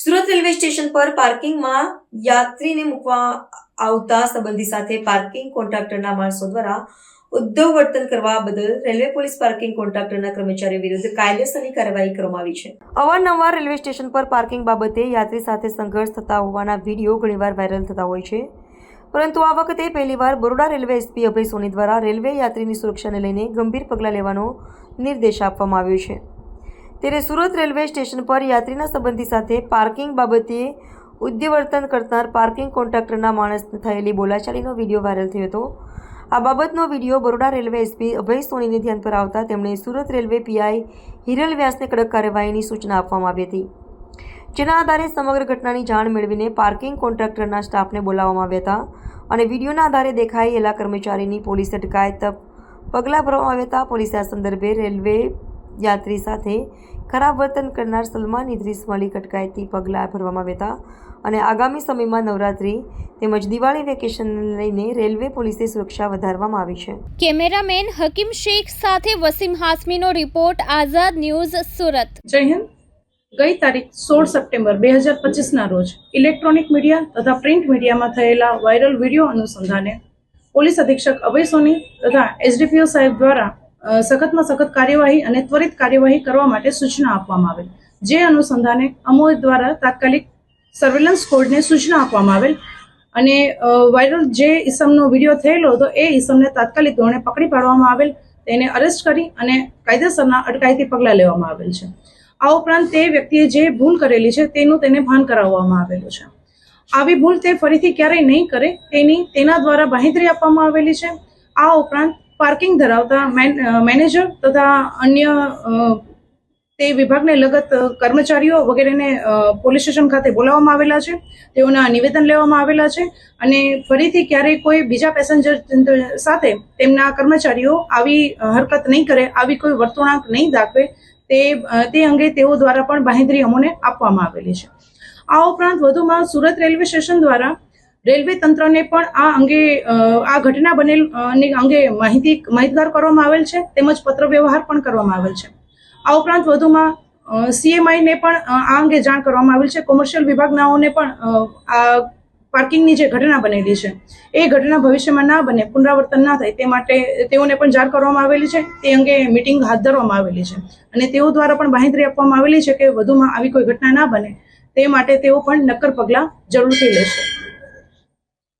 Surat railway station પર પાર્કિંગમાં યાત્રીને મૂકવા આવતા સંબંધી સાથે પાર્કિંગ કોન્ટ્રાક્ટરના માણસો દ્વારા ઉદ્ધવ વર્તન કરવા બદલ રેલવે પોલીસ પાર્કિંગ કોન્ટ્રાક્ટરના કર્મચારીઓ વિરુદ્ધ કાયદેસરની કાર્યવાહી કરવામાં આવી છે. અવારનવાર રેલવે સ્ટેશન પર પાર્કિંગ બાબતે યાત્રી સાથે સંઘર્ષ થતા હોવાના વીડિયો ઘણીવાર વાયરલ થતા હોય છે. પરંતુ આ વખતે પહેલીવાર બરોડા રેલવે એસપી અભય સોની દ્વારા રેલવે યાત્રીની સુરક્ષાને લઈને ગંભીર પગલાં લેવાનો નિર્દેશ આપવામાં આવ્યો છે. ત્યારે સુરત રેલવે સ્ટેશન પર યાત્રીના સંબંધી સાથે પાર્કિંગ બાબતે ઉદ્યવર્તન કરનાર પાર્કિંગ કોન્ટ્રાક્ટરના માણસ થયેલી બોલાચાલીનો વીડિયો વાયરલ થયો હતો. આ બાબતનો video Baroda railway SP Abhay સોનીને ધ્યાન પર આવતા તેમણે સુરત રેલવે પીઆઈ હિરલ વ્યાસને કડક કાર્યવાહીની સૂચના આપવામાં આવી હતી. જેના આધારે સમગ્ર ઘટનાની જાણ મેળવીને પાર્કિંગ કોન્ટ્રાક્ટરના સ્ટાફને બોલાવવામાં આવ્યા હતા અને વિડીયોના આધારે દેખાયેલા કર્મચારીની પોલીસ અટકાયત. પગલાં ભરવામાં આવ્યા હતા. પોલીસે આ સંદર્ભે રેલવે યાત્રી સાથે ખરાબ વર્તન કરનાર સલમાન ઇદ્રીસ મલિક અટકાયતી પગલાં ભરવામાં આવ્યા હતા અને આગામી સમયમાં નવરાત્રી તેમજ દિવાળી વેકેશનને લઈને રેલવે પોલીસે સુરક્ષા વધારવામાં આવી છે. કેમેરામેન હકીમ શેખ સાથે વસીમ હાસમીનો રિપોર્ટ આઝાદ ન્યૂઝ સુરત. જય હિન્દ. ગઈ તારીખ સોળ સપ્ટેમ્બર બે હજાર પચીસના રોજ ઇલેક્ટ્રોનિક મીડિયા તથા પ્રિન્ટ મીડિયામાં થયેલા વાયરલ વીડિયો અનુસંધાને પોલીસ અધિક્ષક અભય સોની તથા એસડીપીઓ સાહેબ દ્વારા સખતમાં સખત કાર્યવાહી અને ત્વરિત કાર્યવાહી કરવા માટે સૂચના આપવામાં આવેલ. જે અનુસંધાને અમોદ દ્વારા તાત્કાલિક સર્વેલન્સ કોડને સૂચના આપવામાં આવેલ અને વાયરલ જે ઈસમનો વીડિયો થયેલો હતો, એ ઈસમને તાત્કાલિક ધોરણે પકડી પાડવામાં આવેલ, તેને અરેસ્ટ કરી અને કાયદેસરના અટકાયતી પગલાં લેવામાં આવેલ છે. આ ઉપરાંત તે વ્યક્તિએ જે ભૂલ કરેલી છે, તેનું તેને ભાન કરાવવામાં આવેલું છે. આવી ભૂલ તે ફરીથી ક્યારેય નહીં કરે, તેની, તેના દ્વારા બાહેંધરી આપવામાં આવેલી છે. આ ઉપરાંત પાર્કિંગ ધરાવતા મેન- મેનેજર તથા અન્ય તે વિભાગને લગત કર્મચારીઓ વગેરેને પોલીસ સ્ટેશન ખાતે બોલાવવામાં આવેલા છે. તેઓના નિવેદન લેવામાં આવેલા છે અને ફરીથી ક્યારેય કોઈ બીજા પેસેન્જર સાથે તેમના કર્મચારીઓ આવી હરકત નહીં કરે, આવી કોઈ વર્તણૂક નહીં દાખવે, તે તે અંગે તેઓ દ્વારા પણ બાહેંધરી અમોને આપવામાં આવેલી છે. આ ઉપરાંત વધુમાં સુરત રેલવે સ્ટેશન દ્વારા રેલવે તંત્રને પણ આ અંગે આ ઘટના બનેલ અંગે માહિતી, માહિતગાર કરવામાં આવેલ છે, તેમજ પત્ર વ્યવહાર પણ કરવામાં આવેલ છે. આ ઉપરાંત વધુમાં સીએમઆઈને પણ આ અંગે જાણ કરવામાં આવેલ છે. કોમર્શિયલ વિભાગનાઓને પણ આ પાર્કિંગની જે ઘટના બનેલી છે, એ ઘટના ભવિષ્યમાં ના બને, પુનરાવર્તન ના થાય, તે માટે તેઓને પણ જાણ કરવામાં આવેલી છે. તે અંગે મિટિંગ હાથ ધરવામાં આવેલી છે. અને તેઓ દ્વારા પણ માહિતી આપવામાં આવેલી છે કે વધુમાં આવી કોઈ ઘટના ના બને, તે માટે તેઓ પણ નક્કર પગલાં જરૂરથી લેશે અવારનવાર મેં વીડિયો ત્યાં વાયરલ થઈ થતી રહે છે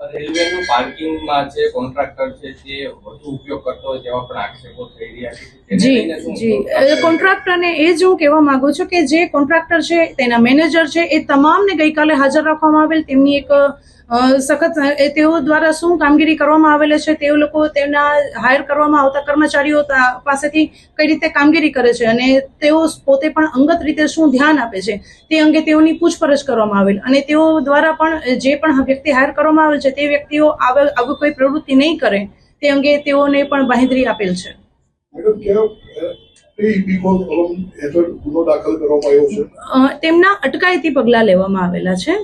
રેલવેનું પાર્કિંગમાં જે કોન્ટ્રાક્ટર છે તે વધુ ઉપયોગ કરતો હોય તેવા પણ આક્ષેપો થઈ રહ્યા છે. જી જી. કોન્ટ્રાક્ટરને એ જ હું કહેવા માંગુ છું કે જે કોન્ટ્રાક્ટર છે તેના મેનેજર છે એ તમામને ગઈકાલે હાજર રાખવામાં આવેલ તેમની એક સખત એ તેઓ દ્વારા શું કામગીરી કરવામાં આવેલ છે તેઓ લોકો તેમના હાયર કરવામાં આવતા કર્મચારીઓ પાસેથી કઈ રીતે કામગીરી કરે છે અને તેઓ પોતે પણ અંગત રીતે શું ધ્યાન આપે છે તે અંગે તેઓની પૂછપરછ કરવામાં આવેલ. અને તેઓ દ્વારા પણ જે પણ વ્યક્તિ હાયર કરવામાં આવેલ છે તે વ્યક્તિઓ આવે કોઈ પ્રવૃત્તિ નહીં કરે તે અંગે તેઓને પણ બાંહેધરી આપેલ છે. તેમના અટકાયતી પગલાં લેવામાં આવેલા છે.